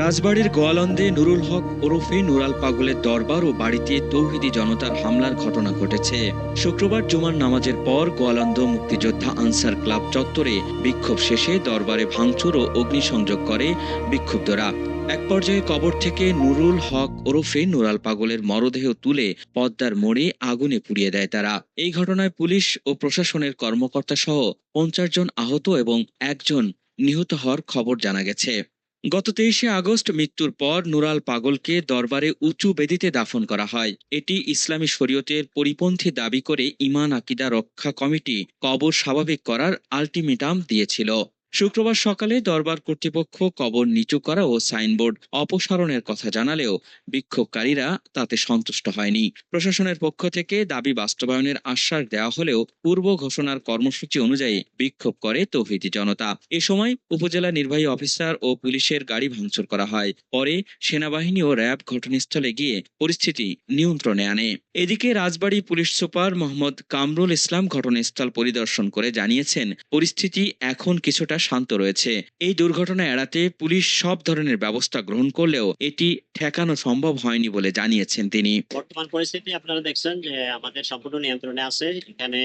রাজবাড়ির গোয়ালন্দে নুরুল হক ওরফে নুরাল পাগলের দরবার ও বাড়িতে তৌহিদি জনতার হামলার ঘটনা ঘটেছে। শুক্রবার জুমার নামাজের পর গোয়ালন্দ মুক্তিযোদ্ধা আনসার ক্লাব চত্বরে বিক্ষোভ শেষে দরবারে ভাঙচুর ও অগ্নিসংযোগ করে বিক্ষুব্ধরা। এক পর্যায়ে কবর থেকে নুরুল হক ওরফে নুরাল পাগলের মরদেহ তুলে পদ্মার মোড়ে আগুনে পুড়িয়ে দেয় তারা। এই ঘটনায় পুলিশ ও প্রশাসনের কর্মকর্তা সহ পঞ্চাশ জন আহত এবং একজন নিহত হওয়ার খবর জানা গেছে। গত তেইশে আগস্ট মৃত্যুর পর নুরাল পাগলকে দরবারে উঁচু বেদিতে দাফন করা হয়। এটি ইসলামী শরীয়তের পরিপন্থী দাবি করে ইমান, আকিদা, রক্ষা কমিটি কবর স্বাভাবিক করার আলটিমেটাম দিয়েছিল। শুক্রবার সকালে দরবার কর্তৃপক্ষ কবর নিচু করা ও সাইনবোর্ড অপসারণের কথা জানালেও বিক্ষোভকারীরা তাতে সন্তুষ্ট হয়নি। প্রশাসনের পক্ষ থেকে দাবি বাস্তবায়নের আশ্বাস দেওয়া হলেও পূর্ব ঘোষণার কর্মসূচি অনুযায়ী বিক্ষোভ করে তৌহিদি জনতা। এ সময় উপজেলা নির্বাহী অফিসার ও পুলিশের গাড়ি ভাঙচুর করা হয়। পরে সেনাবাহিনী ও র্যাব ঘটনাস্থলে গিয়ে পরিস্থিতি নিয়ন্ত্রণে আনে। এদিকে রাজবাড়ী পুলিশ সুপার মোহাম্মদ কামরুল ইসলাম ঘটনাস্থল পরিদর্শন করে জানিয়েছেন, পরিস্থিতি এখন কিছুটা শান্ত রয়েছে। এই দুর্ঘটনা এড়াতে পুলিশ সব ধরনের ব্যবস্থা গ্রহণ করলেও এটি ঠেকানো সম্ভব হয়নি বলে জানিয়েছেন তিনি। বর্তমান পরিস্থিতি আপনারা দেখছেন যে আমাদের সম্পূর্ণ নিয়ন্ত্রণে আছে। এখানে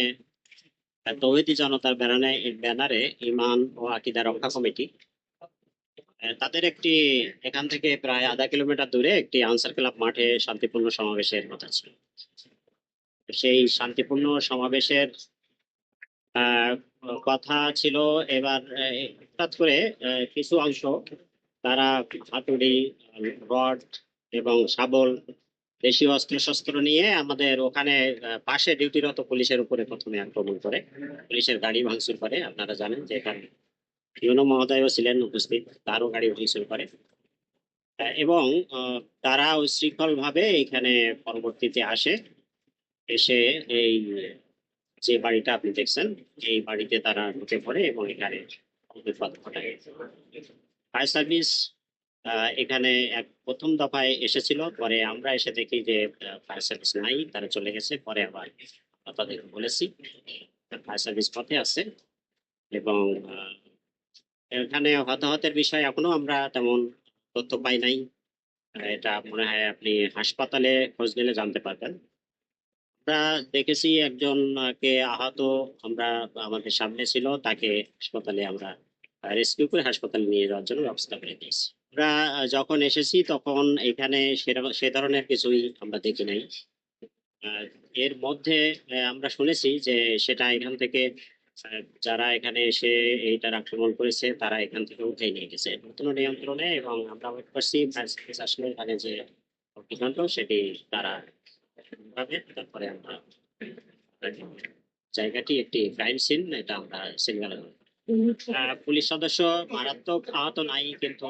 তৌহিদি জনতার ব্যানারে ব্যানারে ইমান ও আকিদা রক্ষা কমিটি। তাদের একটি এখান থেকে প্রায় আধা কিলোমিটার দূরে একটি আনসার ক্লাব মাঠে শান্তিপূর্ণ সমাবেশের কথা ছিল। সেই শান্তিপূর্ণ সমাবেশের কথা ছিল এবার হঠাৎ করে কিছু অংশ, তারা হাতুড়ি, রড এবং শাবল, দেশীয় অস্ত্র শস্ত্র নিয়ে আমাদের ওখানে পাশে ডিউটিরত পুলিশের উপরে প্রথমে আক্রমণ করে। পুলিশের গাড়ি ভাঙচুর করে, আপনারা জানেন যে এখানে ইউনো মহোদয়ও ছিলেন উপস্থিত, তারও গাড়ি ভাঙচুর করে। এবং তারা উশৃঙ্খল ভাবে এখানে পরবর্তীতে আসে, এসে এই, যে বাড়িটা আপনি দেখছেন, এই বাড়িতে তারা ঢুকে পড়ে এবং এখানে অগ্নিপাত ঘটায়। ফায়ার সার্ভিস এখানে এক প্রথম দফায় এসেছিল, পরে আমরা এসে দেখি যে ফায়ার সার্ভিস নাই, তারা চলে গেছে, পরে আবার তাদেরকে বলেছি। ফায়ার সার্ভিস পথে আছে এবং এখানে হতাহতের বিষয় এখনও আমরা তেমন তথ্য পাই নাই। এটা মনে হয় আপনি হাসপাতালে খোঁজ নিলে জানতে পারবেন। আমরা দেখেছি একজনকে আহত, আমরা, আমাদের সামনে ছিল, তাকে হাসপাতালে আমরা রেস্কিউ করে হাসপাতালে নিয়ে যাওয়ার জন্য ব্যবস্থা করে দিয়েছি। আমরা যখন এসেছি তখন এখানে সে ধরনের কিছুই আমরা দেখি নাই। এর মধ্যে আমরা শুনেছি যে সেটা এখান থেকে যারা এখানে এসে এইটার আক্রমণ করেছে তারা এখান থেকে উঠে নিয়ে গেছে। নতুন নিয়ন্ত্রণে এবং আমরা ওয়েট করছি আসলে এখানে যে অগ্নিকাণ্ড সেটি তারা তারপরে আমরা জায়গাটি একটি ক্রাইম সিন এটা আমরা সিঙ্গাল পুলিশ সদস্য মারাত্মক আহত নাই কিন্তু